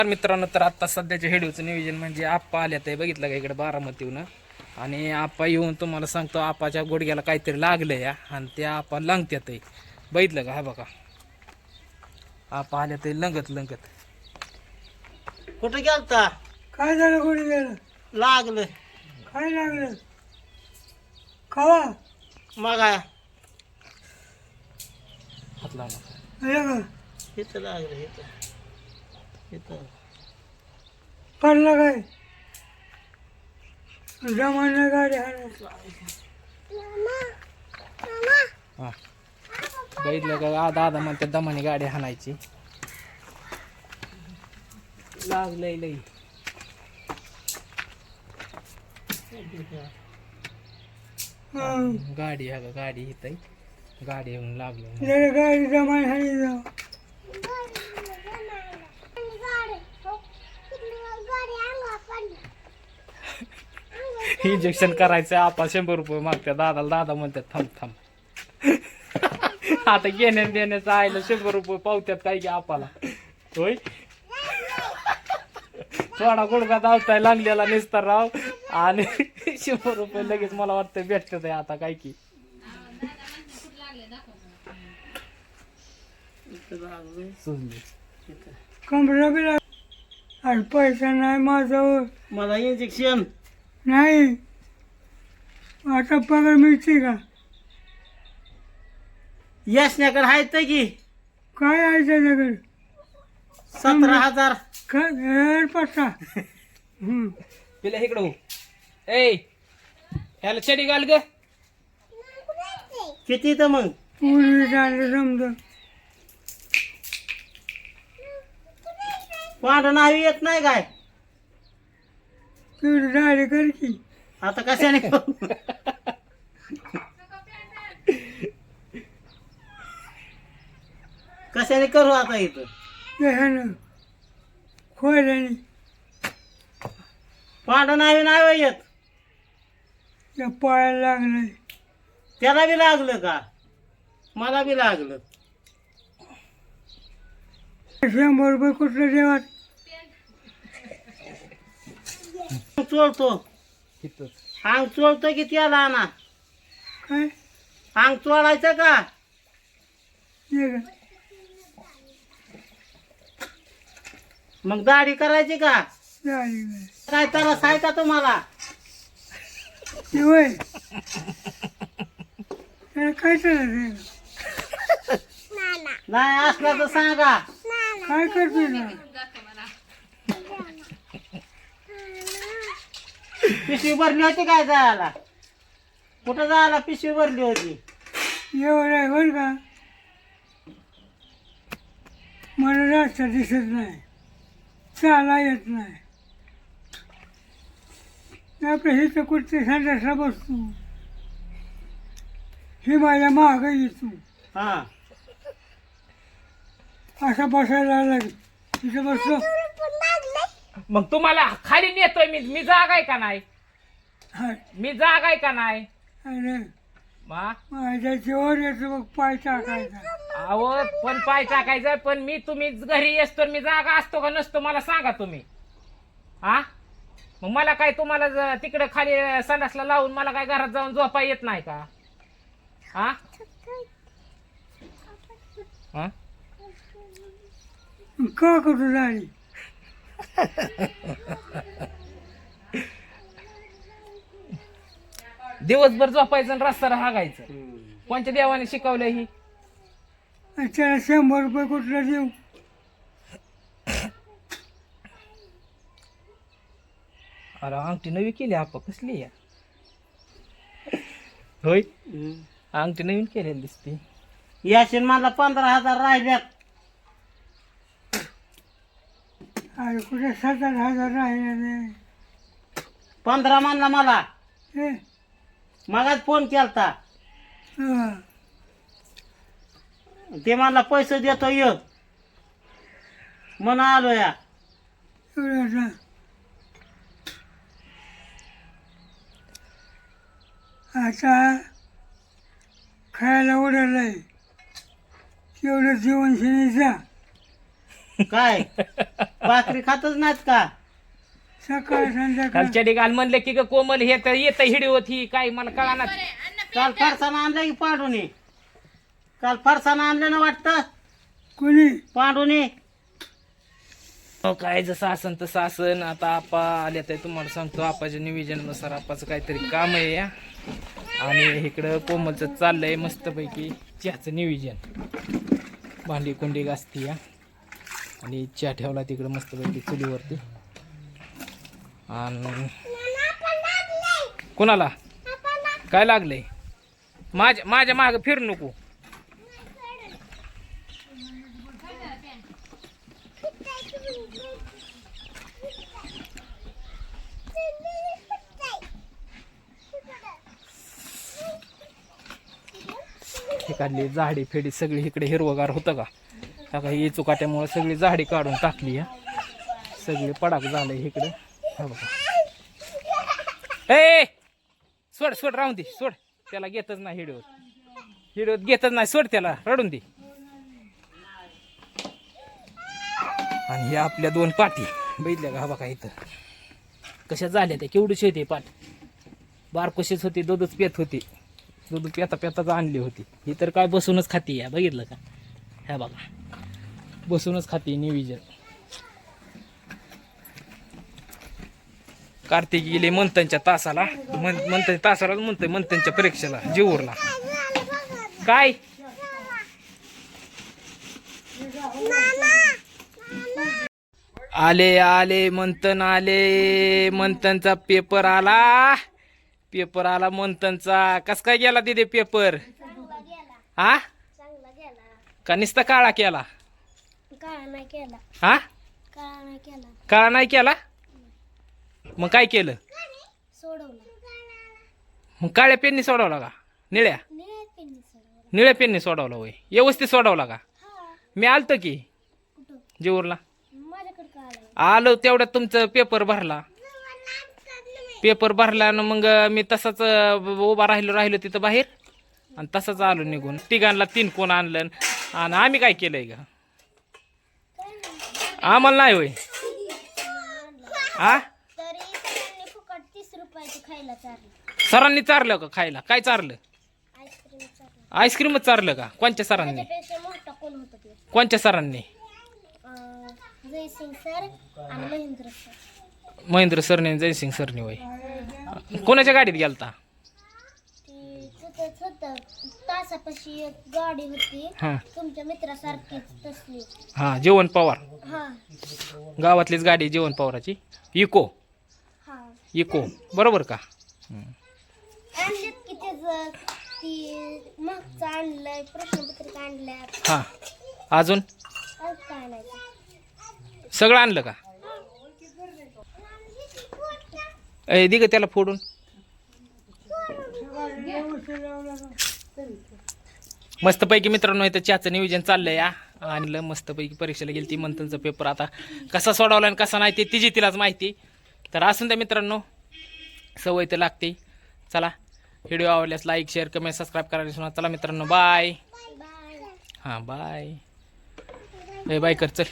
तर मित्रांनो तर आता सध्याच्या व्हिडिओचं नियोजन म्हणजे आप्पा आल्यात आहे. बघितलं का इकडे बारामतीहून? आणि आप्पा येऊन तुम्हाला सांगतो आपाच्या गुडघ्याला काहीतरी लागलं या आणि त्या आपा लंगत्यात आहे. बघितलं का? हा बघा. आपा आल्या ते लंगत लंगत. कुठं गेलता? काय झालं कोणी गेलं लागलं काय लागलं? खावा मग हात लावला का इथं लागलं इथं. पडला काय? जमाना गाडी हा. बघितलं का? दादा म्हणते दमाने गाडी हाणायची. लागलंय लई. गाडी हा गाडी इथं. गाडी येऊन लागलं. गाडी जमाना हाणी जाऊ इंजेक्शन करायचं आपा शंभर रुपये मागत्या दादाला दादा म्हणतात थांब थांब. आता घेण्यात देण्याचं आईला शंभर रुपये पावत्यात काय की आपाला. होय? थोडा गुडघा धावताय लागलेला निसता राव. आणि शंभर रुपये लगेच मला वाटतं भेटत आहे आता काय की. कमरा बी लाग अरे पैसा नाही माझ्यावर. मला इंजेक्शन नाही. आता पगार मिळते का? यशण्याकडे आहेत ते की. काय आहे त्याच्याकडे सतरा हजार. काय? पत्ता. तिला इकडं हो. ए ह्याला चडी घाल ग. किती तर मग? पूर्वी झालं समजा. पांढरं नावी येत नाही काय? तेवढी झाली कर की आता कशाने? कशाने करू आता इथं? ह्यानं खोयल्याने पांढरं नावी नाही येत. त्या पायाला लागलंय. त्याला बी लागलं का? मला बी लागलं. शंभर रुपये कुठलं देवात? चोळतो अंग चोळतो की त्याला आणा? काय? अंग चोळायचं का? मग दाढी करायची का? काय. काय तरस आहे का तुम्हाला? त्याला काय चालत नाही असलं तर सांगा. काय करतोय ना पिशवी भरली होती काय जायला? कुठं जायला पिशवी भरली होती? एवढं आहे बरं का? मला रस्ता दिसत नाही. चाला येत नाही. आपलं हे तर कुठचे संडासला बसतो. हे माझ्या माग येतो. हा. असा बसायला लागेल. तिथं बसलो. मग तुम्हाला खाली नेतोय मी. मी जाग आहे का नाही? हाय. मी जाग आहे का नाही? अरे मा? माझ्या जीवावर येतो मग पाय टाकायचा. अहो पण पाय टाकायचा पण मी तुम्ही घरी येस तर मी जागा असतो का नसतो मला सांगा तुम्ही. हा मग मला काय तुम्हाला ज- तिकडे खाली संडासला लावून मला काय घरात जाऊन झोपा येत नाही का? हा हा? का कुठं झाली दिवसभर झोपायचं आणि रस्ता हागायचं कोणत्या देवाने शिकवलं ही? त्याला शंभर रुपये कुठलं देऊ? अरे अंगठी नवी केली आपण कसली या होय. अंगठी नवीन केलेली दिसते. याशीन मला पंधरा हजार राहिल्यात. अरे कुठे सात आठ हजार राहिले पंधरा म्हणला मला. मगाच फोन केलता. ते मला पैसे देतो ये. म्हणून आलो या. आता? खायला उडालंय. तेवढं जीवनशैली जा काय? भाकरी खातच नाहीत का? सकाळ संध्याकाळ. कालच्या काल म्हणलं की ग कोमल हे तर येत हिडी होती काय मला कळाना काल फरसाना आणलं की पांडुनी? काल फरसाना आणलं ना वाटतं? कोणी? पांडुनी? हो काय जसं असन तसं असन. आता आपा आल्या तर तुम्हाला सांगतो आपाच्या नियोजनानुसार आपाचं काहीतरी काम आहे या आणि इकडं कोमलचं चाललंय मस्तपैकी चहाचं नियोजन. भांडी कुंडी घासती या आणि चहा ठेवला तिकडं मस्तपैकी चुलीवरती. आणि कोणाला? काय लागलंय? माझ्या माझ्या मागं फिरू नको. हे काढली झाडी फेडी सगळी इकडे हिरवगार होतं का? आता ही चुकाट्यामुळे सगळी झाडी काढून टाकली या सगळी पडाक झालं इकडे. हा बघा. ए! सोड सोड राहून दे सोड. त्याला घेतच नाही हिडवत हिडवत घेतच नाही सोड त्याला रडून दे. आणि हे आपल्या दोन पाठी बघितल्या का? हा बघा इथं. कशा झाल्या त्या? केवढीच होती पाठ बारकोशीच होती दूधच पेत होती. दूध पेता पेताच आणली होती. ही तर काय बसूनच खाती या बघितलं का? ह्या बघा. बसूनच खाते निविजन. कार्तिक गेले मंथनच्या तासाला. मंथन तासाला म्हणतोय मंथनच्या परीक्षेला जीवरला. काय? आले आले मंथन आले. मंथनचा पेपर आला. पेपर आला मंथनचा. कस काय गेला तिथे पेपर? हा? का नुसता काळा केला? काळा नाही केला. हा? काळा नाही केला. काळा नाही केला? मग काय केलं? सोडवला. मग काळ्या पेननी सोडवला का? निळ्या? निळ्या पेननी सोडवला. निळ्या पेननी सोडवला होय. व्यवस्थित सोडवला का? हा. मी आलतो की. कुठं? माझ्याकडे का आला आलो तेवढ्यात तुमचं पेपर भरला. पेपर भरला ना मग मी तसाच अं, उभा राहिलो राहिलो तिथं बाहेर. आणि तसाच आलो निघून. तिघांना तीन कोण आणलं. आणि आम्ही काय केलंय का आम्हाला नाही होय. सरांनी चारलं. का खायला? काय चारलं? आईस्क्रीम चारली. आईस्क्रीमच चारलं का? कोणत्या सरांनी? कोणत्या सरांनी? महेंद्र सर. महेंद्र सरने जयसिंग सरने होय. कोणाच्या गाडीत गेलता? होतं तासापाशी एक गाडी होती. हां. तुमच्या मित्रासारखीच तसली. हां जेवण पवार. हा. गावातलीच गाडी जेवण पवाराची. इको. हा. इको. बरोबर का? आणलेत की त्याचं ती मागचं आणलंय प्रश्नपत्रिका आणल्या हां. अजून? आज काय आणायचं? सगळं आणलं का? ए दिग त्याला फोडून. मस्तपैकी मित्रांनो इथं चहाचं नियोजन चाललंय या आणलं मस्तपैकी परीक्षेला गेली ती मंथनचा पेपर आता. कसा सोडवला आणि कसा नाही ते तिची तिलाच माहिती. तर असून त्या मित्रांनो सवय तर लागते. चला व्हिडिओ आवडल्यास लाईक शेअर कमेंट सबस्क्राईब करायला विसरू नका. चला मित्रांनो बाय हां बाय बाय कर चल.